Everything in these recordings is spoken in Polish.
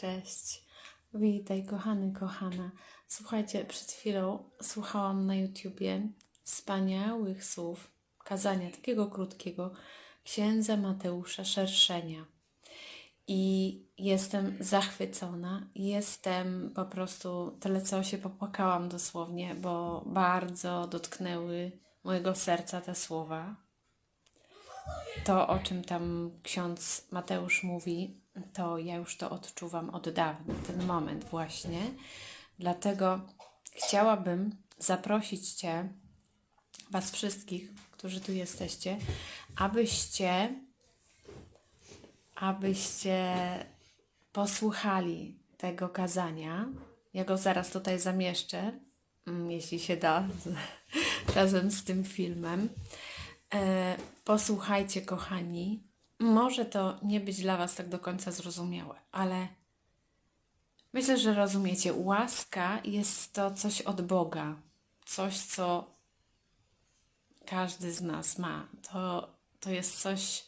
Cześć. Witaj, kochany, kochana. Słuchajcie, przed chwilą słuchałam na YouTubie wspaniałych słów kazania, takiego krótkiego, księdza Mateusza Szerszenia. I jestem zachwycona. Jestem po prostu tyle, co się popłakałam dosłownie, bo bardzo dotknęły mojego serca te słowa to, o czym tam ksiądz Mateusz mówi, to ja już to odczuwam od dawna, ten moment właśnie. Dlatego chciałabym zaprosić Cię, Was wszystkich, którzy tu jesteście, abyście, abyście posłuchali tego kazania. Ja go zaraz tutaj zamieszczę, mm, jeśli się da, razem z tym filmem. Posłuchajcie, kochani. Może to nie być dla Was tak do końca zrozumiałe, ale myślę, że rozumiecie. Łaska jest to coś od Boga, coś, co każdy z nas ma. To, to jest coś,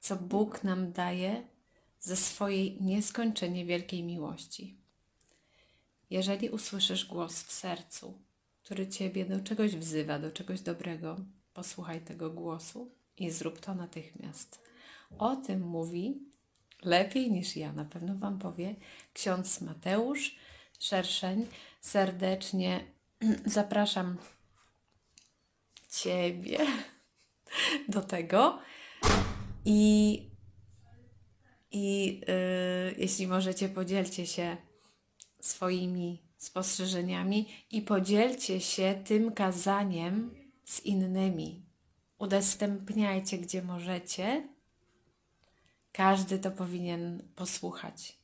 co Bóg nam daje ze swojej nieskończenie wielkiej miłości. Jeżeli usłyszysz głos w sercu, który Ciebie do czegoś wzywa, do czegoś dobrego, posłuchaj tego głosu i zrób to natychmiast. O tym mówi lepiej niż ja, na pewno Wam powie ksiądz Mateusz Szerszeń. Serdecznie zapraszam Ciebie do tego i, i yy, jeśli możecie, podzielcie się swoimi spostrzeżeniami i podzielcie się tym kazaniem z innymi. Udostępniajcie, gdzie możecie. Każdy to powinien posłuchać.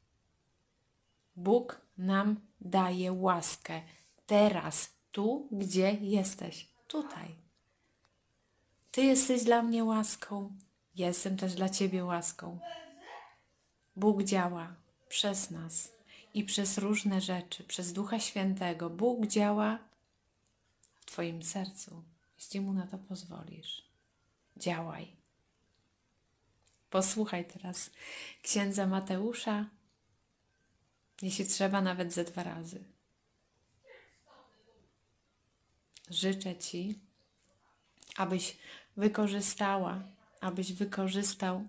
Bóg nam daje łaskę teraz, tu, gdzie jesteś, tutaj. Ty jesteś dla mnie łaską, jestem też dla Ciebie łaską. Bóg działa przez nas i przez różne rzeczy, przez Ducha Świętego. Bóg działa w Twoim sercu, jeśli Mu na to pozwolisz. Działaj. Posłuchaj teraz księdza Mateusza, jeśli trzeba, nawet ze dwa razy. Życzę Ci, abyś wykorzystała, abyś wykorzystał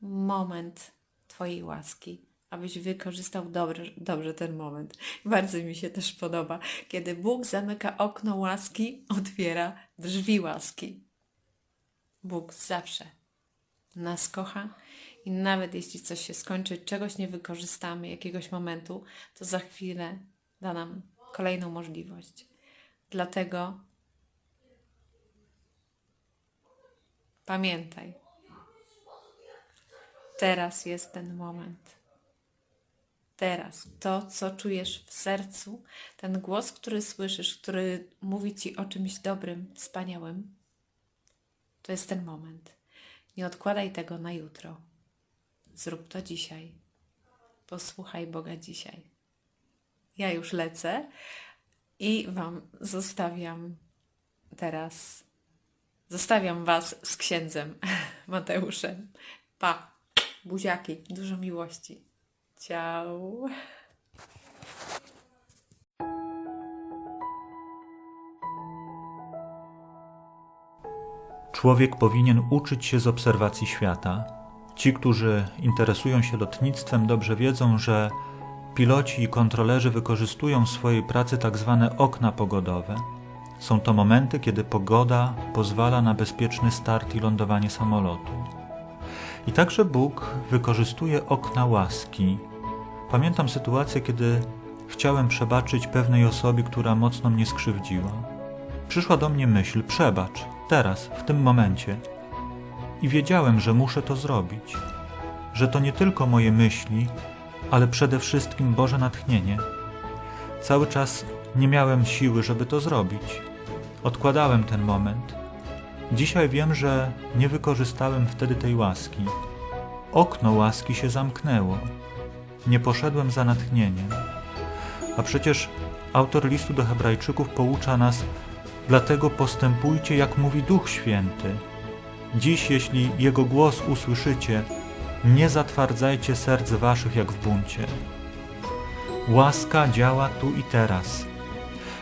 moment Twojej łaski, abyś wykorzystał dobrze, dobrze ten moment. Bardzo mi się też podoba, kiedy Bóg zamyka okno łaski, otwiera drzwi łaski. Bóg zawsze nas kocha i nawet jeśli coś się skończy, czegoś nie wykorzystamy, jakiegoś momentu, to za chwilę da nam kolejną możliwość. Dlatego pamiętaj, teraz jest ten moment. Teraz to, co czujesz w sercu, ten głos, który słyszysz, który mówi ci o czymś dobrym, wspaniałym, to jest ten moment. Nie odkładaj tego na jutro. Zrób to dzisiaj. Posłuchaj Boga dzisiaj. Ja już lecę i Wam zostawiam teraz. Zostawiam Was z księdzem Mateuszem. Pa, buziaki, dużo miłości. Ciao. Człowiek powinien uczyć się z obserwacji świata. Ci, którzy interesują się lotnictwem, dobrze wiedzą, że piloci i kontrolerzy wykorzystują w swojej pracy tak zwane okna pogodowe. Są to momenty, kiedy pogoda pozwala na bezpieczny start i lądowanie samolotu. I także Bóg wykorzystuje okna łaski. Pamiętam sytuację, kiedy chciałem przebaczyć pewnej osobie, która mocno mnie skrzywdziła. Przyszła do mnie myśl: przebacz, teraz, w tym momencie. I wiedziałem, że muszę to zrobić, że to nie tylko moje myśli, ale przede wszystkim Boże natchnienie. Cały czas nie miałem siły, żeby to zrobić. Odkładałem ten moment. Dzisiaj wiem, że nie wykorzystałem wtedy tej łaski. Okno łaski się zamknęło. Nie poszedłem za natchnieniem. A przecież autor listu do Hebrajczyków poucza nas, Dlatego postępujcie, jak mówi Duch Święty. Dziś, jeśli Jego głos usłyszycie, nie zatwardzajcie serc waszych jak w buncie. Łaska działa tu i teraz.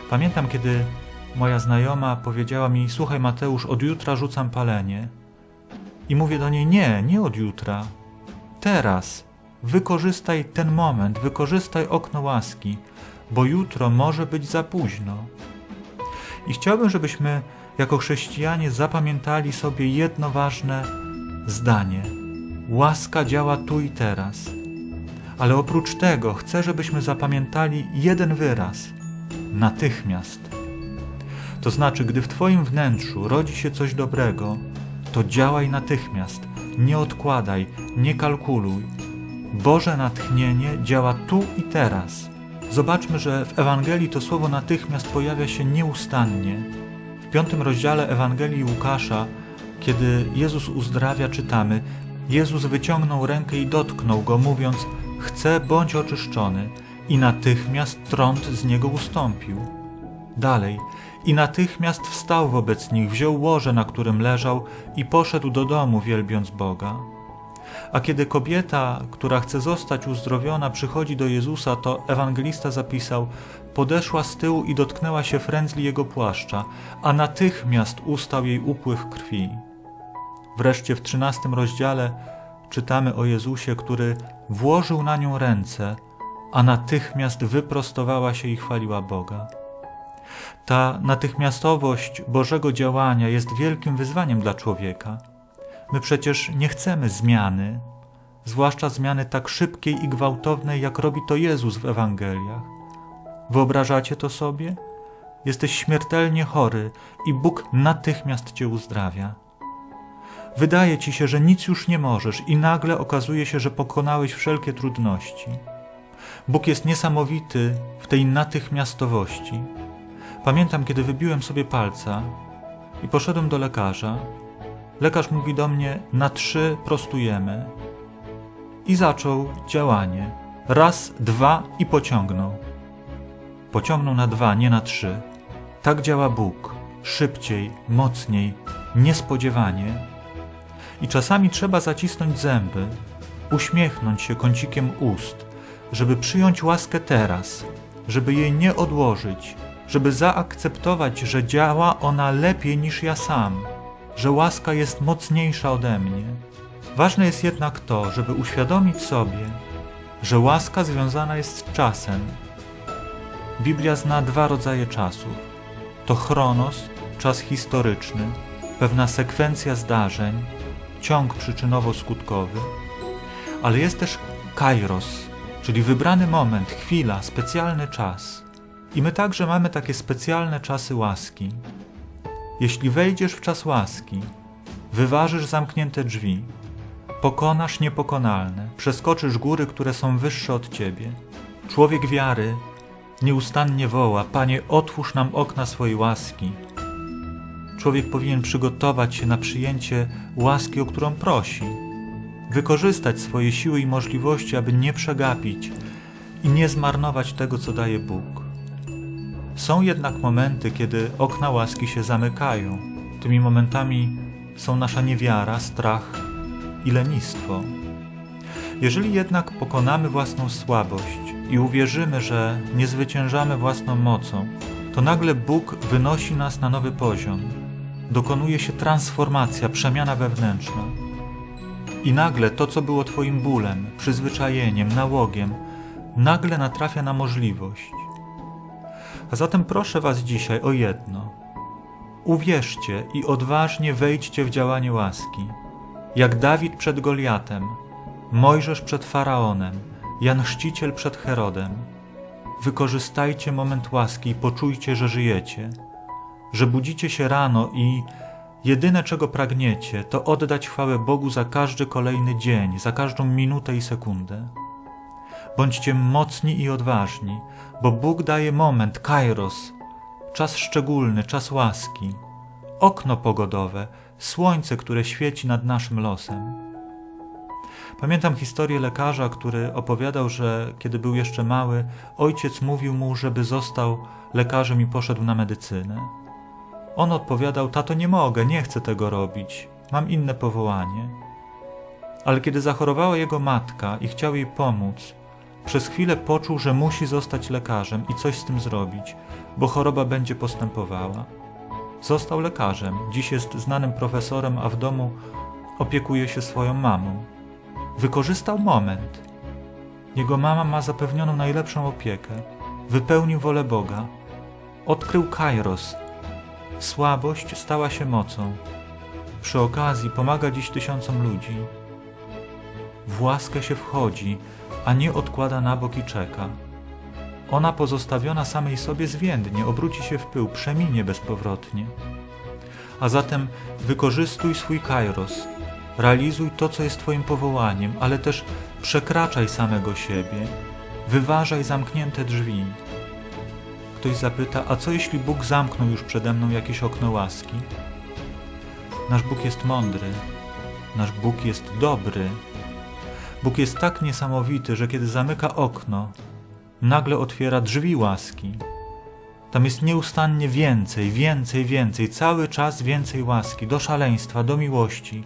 Pamiętam, kiedy moja znajoma powiedziała mi: Słuchaj, Mateusz, od jutra rzucam palenie. I mówię do niej: Nie, nie od jutra. Teraz. Wykorzystaj ten moment, wykorzystaj okno łaski, bo jutro może być za późno. I chciałbym, żebyśmy jako chrześcijanie zapamiętali sobie jedno ważne zdanie. Łaska działa tu i teraz. Ale oprócz tego chcę, żebyśmy zapamiętali jeden wyraz natychmiast. To znaczy, gdy w Twoim wnętrzu rodzi się coś dobrego, to działaj natychmiast. Nie odkładaj, nie kalkuluj. Boże natchnienie działa tu i teraz. Zobaczmy, że w Ewangelii to słowo natychmiast pojawia się nieustannie. W piątym rozdziale Ewangelii Łukasza, kiedy Jezus uzdrawia, czytamy: Jezus wyciągnął rękę i dotknął go, mówiąc: Chcę, bądź oczyszczony. I natychmiast trąd z niego ustąpił. Dalej. I natychmiast wstał wobec nich, wziął łoże, na którym leżał, i poszedł do domu, wielbiąc Boga. A kiedy kobieta, która chce zostać uzdrowiona, przychodzi do Jezusa, to ewangelista zapisał: Podeszła z tyłu i dotknęła się frędzli jego płaszcza, a natychmiast ustał jej upływ krwi. Wreszcie w trzynastym rozdziale czytamy o Jezusie, który włożył na nią ręce, a natychmiast wyprostowała się i chwaliła Boga. Ta natychmiastowość Bożego działania jest wielkim wyzwaniem dla człowieka. My przecież nie chcemy zmiany, zwłaszcza zmiany tak szybkiej i gwałtownej, jak robi to Jezus w Ewangeliach. Wyobrażacie to sobie? Jesteś śmiertelnie chory i Bóg natychmiast cię uzdrawia. Wydaje ci się, że nic już nie możesz, i nagle okazuje się, że pokonałeś wszelkie trudności. Bóg jest niesamowity w tej natychmiastowości. Pamiętam, kiedy wybiłem sobie palca i poszedłem do lekarza. Lekarz mówi do mnie: Na trzy prostujemy. I zaczął działanie. Raz, dwa i pociągnął. Pociągnął na dwa, nie na trzy. Tak działa Bóg. Szybciej, mocniej, niespodziewanie. I czasami trzeba zacisnąć zęby, uśmiechnąć się kącikiem ust, żeby przyjąć łaskę teraz, żeby jej nie odłożyć, żeby zaakceptować, że działa ona lepiej niż ja sam, że łaska jest mocniejsza ode mnie. Ważne jest jednak to, żeby uświadomić sobie, że łaska związana jest z czasem. Biblia zna dwa rodzaje czasów. To chronos, czas historyczny, pewna sekwencja zdarzeń, ciąg przyczynowo-skutkowy, ale jest też kairos, czyli wybrany moment, chwila, specjalny czas. I my także mamy takie specjalne czasy łaski. Jeśli wejdziesz w czas łaski, wyważysz zamknięte drzwi, pokonasz niepokonalne, przeskoczysz góry, które są wyższe od ciebie. Człowiek wiary nieustannie woła: Panie, otwórz nam okna swojej łaski. Człowiek powinien przygotować się na przyjęcie łaski, o którą prosi, wykorzystać swoje siły i możliwości, aby nie przegapić i nie zmarnować tego, co daje Bóg. Są jednak momenty, kiedy okna łaski się zamykają. Tymi momentami są nasza niewiara, strach i lenistwo. Jeżeli jednak pokonamy własną słabość i uwierzymy, że nie zwyciężamy własną mocą, to nagle Bóg wynosi nas na nowy poziom. Dokonuje się transformacja, przemiana wewnętrzna. I nagle to, co było Twoim bólem, przyzwyczajeniem, nałogiem, nagle natrafia na możliwość. A zatem proszę Was dzisiaj o jedno. Uwierzcie i odważnie wejdźcie w działanie łaski. Jak Dawid przed Goliatem, Mojżesz przed Faraonem, Jan Chrzciciel przed Herodem. Wykorzystajcie moment łaski i poczujcie, że żyjecie, że budzicie się rano i jedyne czego pragniecie, to oddać chwałę Bogu za każdy kolejny dzień, za każdą minutę i sekundę. Bądźcie mocni i odważni, bo Bóg daje moment, kairos, czas szczególny, czas łaski, okno pogodowe, słońce, które świeci nad naszym losem. Pamiętam historię lekarza, który opowiadał, że kiedy był jeszcze mały, ojciec mówił mu, żeby został lekarzem i poszedł na medycynę. On odpowiadał: Tato, nie mogę, nie chcę tego robić, mam inne powołanie. Ale kiedy zachorowała jego matka i chciał jej pomóc, Przez chwilę poczuł, że musi zostać lekarzem i coś z tym zrobić, bo choroba będzie postępowała. Został lekarzem, dziś jest znanym profesorem, a w domu opiekuje się swoją mamą. Wykorzystał moment. Jego mama ma zapewnioną najlepszą opiekę. Wypełnił wolę Boga. Odkrył Kairos. Słabość stała się mocą. Przy okazji pomaga dziś tysiącom ludzi. W łaskę się wchodzi, a nie odkłada na bok i czeka. Ona pozostawiona samej sobie zwiędnie, obróci się w pył, przeminie bezpowrotnie. A zatem wykorzystuj swój kairos, realizuj to, co jest Twoim powołaniem, ale też przekraczaj samego siebie, wyważaj zamknięte drzwi. Ktoś zapyta, a co jeśli Bóg zamknął już przede mną jakieś okno łaski? Nasz Bóg jest mądry, nasz Bóg jest dobry. Bóg jest tak niesamowity, że kiedy zamyka okno, nagle otwiera drzwi łaski. Tam jest nieustannie więcej, więcej, więcej, cały czas więcej łaski, do szaleństwa, do miłości,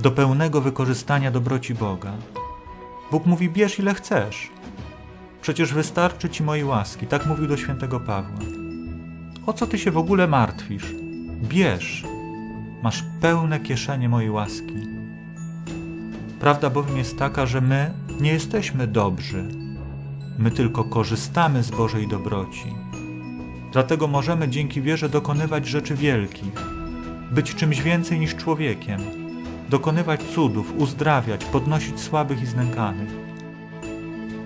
do pełnego wykorzystania dobroci Boga. Bóg mówi: bierz ile chcesz. Przecież wystarczy ci mojej łaski, tak mówił do świętego Pawła. O co ty się w ogóle martwisz? Bierz, masz pełne kieszenie mojej łaski. Prawda bowiem jest taka, że my nie jesteśmy dobrzy. My tylko korzystamy z Bożej dobroci. Dlatego możemy dzięki wierze dokonywać rzeczy wielkich, być czymś więcej niż człowiekiem, dokonywać cudów, uzdrawiać, podnosić słabych i znękanych.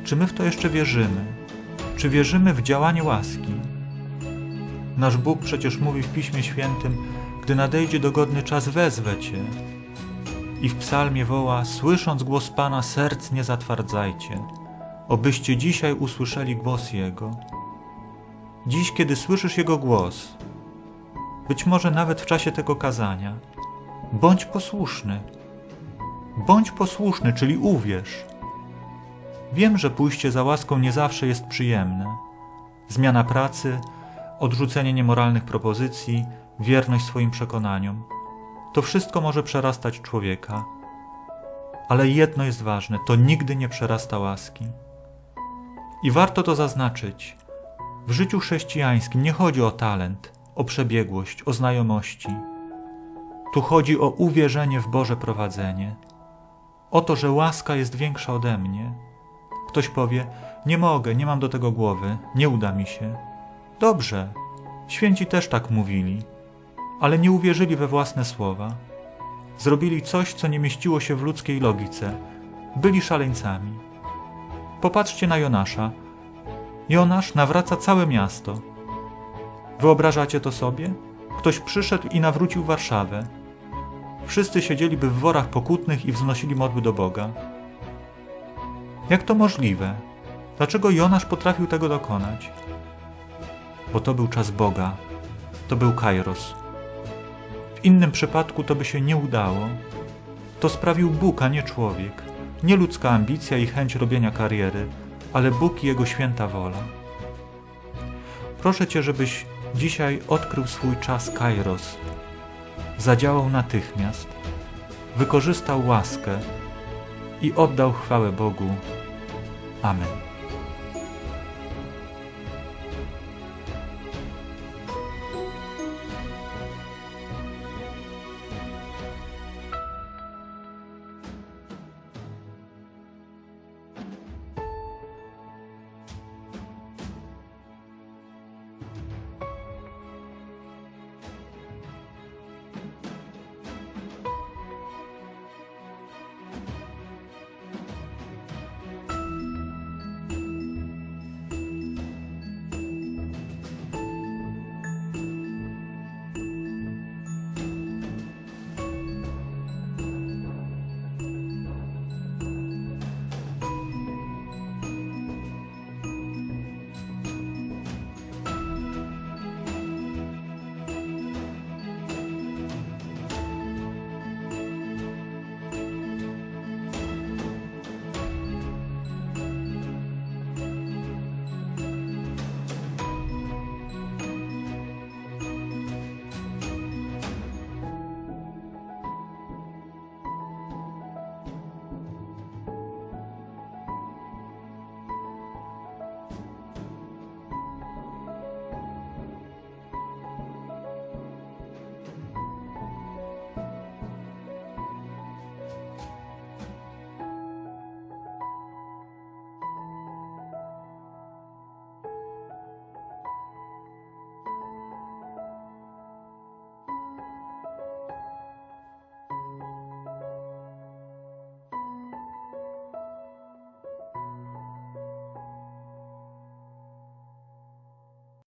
Czy my w to jeszcze wierzymy? Czy wierzymy w działanie łaski? Nasz Bóg przecież mówi w Piśmie Świętym, gdy nadejdzie dogodny czas, wezwę Cię. I w psalmie woła, słysząc głos Pana, serc nie zatwardzajcie, obyście dzisiaj usłyszeli głos Jego. Dziś, kiedy słyszysz Jego głos, być może nawet w czasie tego kazania, bądź posłuszny. Bądź posłuszny, czyli uwierz. Wiem, że pójście za łaską nie zawsze jest przyjemne. Zmiana pracy, odrzucenie niemoralnych propozycji, wierność swoim przekonaniom. To wszystko może przerastać człowieka. Ale jedno jest ważne: to nigdy nie przerasta łaski. I warto to zaznaczyć. W życiu chrześcijańskim nie chodzi o talent, o przebiegłość, o znajomości. Tu chodzi o uwierzenie w Boże prowadzenie. O to, że łaska jest większa ode mnie. Ktoś powie: Nie mogę, nie mam do tego głowy, nie uda mi się. Dobrze, święci też tak mówili, ale nie uwierzyli we własne słowa. Zrobili coś, co nie mieściło się w ludzkiej logice. Byli szaleńcami. Popatrzcie na Jonasza. Jonasz nawraca całe miasto. Wyobrażacie to sobie? Ktoś przyszedł i nawrócił Warszawę. Wszyscy siedzieliby w worach pokutnych i wznosili modły do Boga. Jak to możliwe? Dlaczego Jonasz potrafił tego dokonać? Bo to był czas Boga. To był Kairos. W innym przypadku to by się nie udało. To sprawił Bóg, a nie człowiek. Nie ludzka ambicja i chęć robienia kariery, ale Bóg i Jego święta wola. Proszę Cię, żebyś dzisiaj odkrył swój czas Kairos. Zadziałał natychmiast, wykorzystał łaskę i oddał chwałę Bogu. Amen.